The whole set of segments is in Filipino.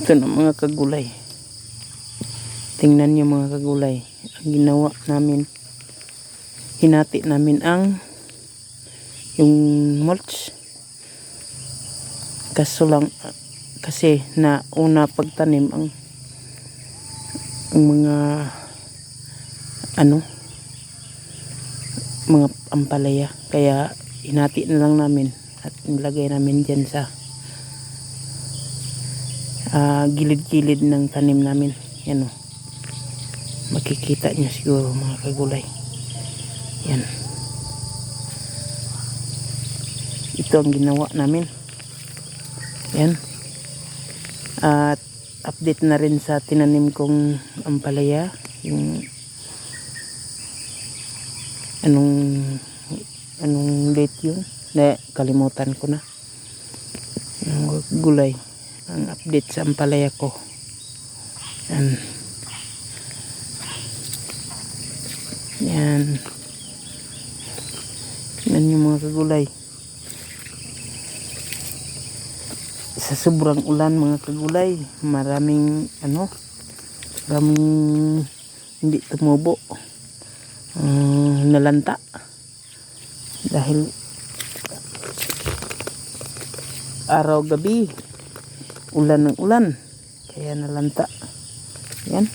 Ito na mga kagulay. Tingnan niyo mga kagulay. Ang ginawa namin. Hinati namin ang yung mulch. Kaso lang kasi na una pagtanim ang ang mga ano mga ampalaya kaya hinati na lang namin at nilagay namin dyan sa ah, gilid-gilid ng tanim namin. Yan o makikita nyo siguro mga kagulay. Yan. Ito ang ginawa namin. Yan. At update na rin sa tinanim kong ampalaya. Yung anong anong date yun? Na kalimutan ko na. Yung gulay ang update sa ampalaya ko. Yan. Yan. Yan yung mga kagulay. Sa sobrang ulan mga kagulay maraming ano maraming hindi tumubo. Uh, nalanta. Dahil araw gabi ulan ng ulan. Kaya nalanta. Yan.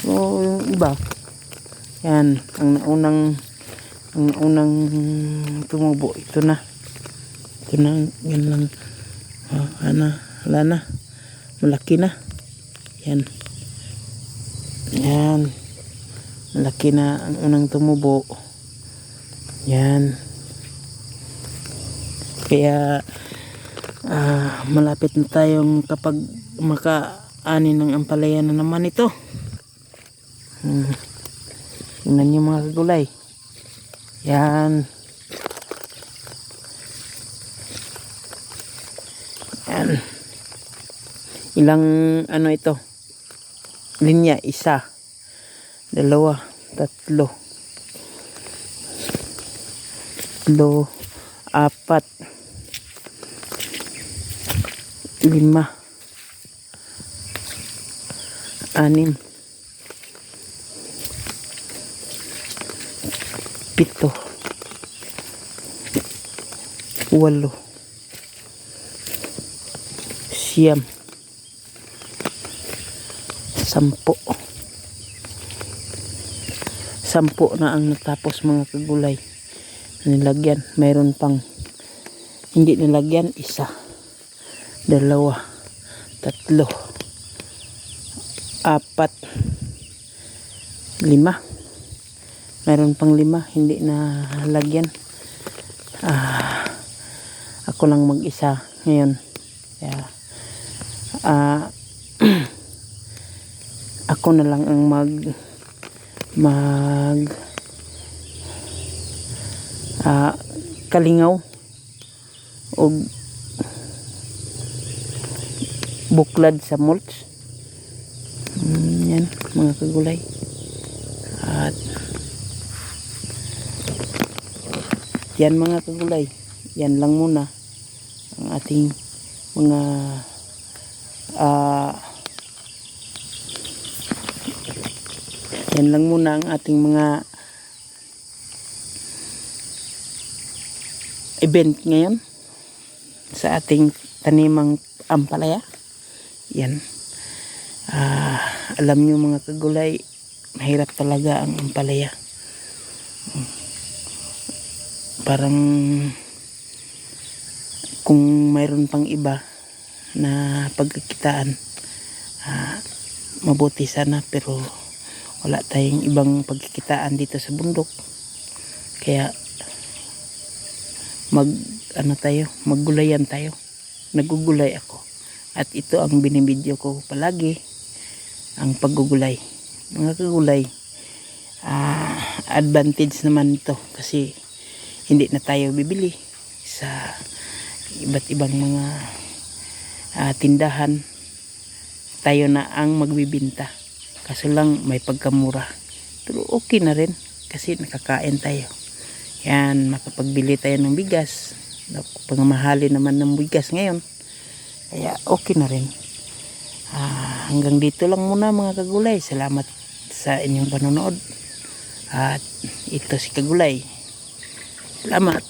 So yung iba. Yan. Ang naunang ang naunang tumubo. Ito na. Ito na. Yan lang. Oh, ano wala na. Malaki na. Yan. Yan. Malaki na ang unang tumubo. Yan. Kaya ah, malapit na tayong kapag makaani ng ampalaya na naman ito. Hmm. tingnan nyo mga kagulay. Yan. Yan. Ilang ano ito? Linya isa. Dalawa. Tatlo. Tatlo. Apat lima. Anim. Pito. Walo. Siyam. Sampo. Sampo na ang natapos mga kagulay. Nilagyan. Mayroon pang hindi nilagyan isa dalawa. Tatlo. Apat. Lima. Mayroon pang lima. Hindi na lagyan. Ah, ako lang mag isa ngayon. Kaya ah, ako na lang ang mag mag ah, kalingaw. O buklad sa mulch. Mm, yan mga kagulay. At yan mga kagulay yan lang muna ang ating mga ah yan lang muna ang ating mga event ngayon sa ating tanimang ampalaya yan. Ah alam nyo mga kagulay mahirap talaga ang ampalaya. Parang kung mayroon pang iba na pagkikitaan ah, mabuti sana pero wala tayong ibang pagkikitaan dito sa bundok. Kaya mag ano tayo maggulayan tayo. Nagugulay ako at ito ang binibidyo ko palagi ang paggugulay. Mga kagulay ah, advantage naman ito kasi hindi na tayo bibili sa iba't ibang mga ah, tindahan. Tayo na ang magbibinta. Kaso lang may pagkamura. Pero okay na rin kasi nakakain tayo. Yan makapagbili tayo ng bigas. Pangmahali naman ng bigas ngayon kaya okay na rin Ah, hanggang dito lang muna mga kagulay. Salamat sa inyong panonood. At ito si Kagulay. Salamat.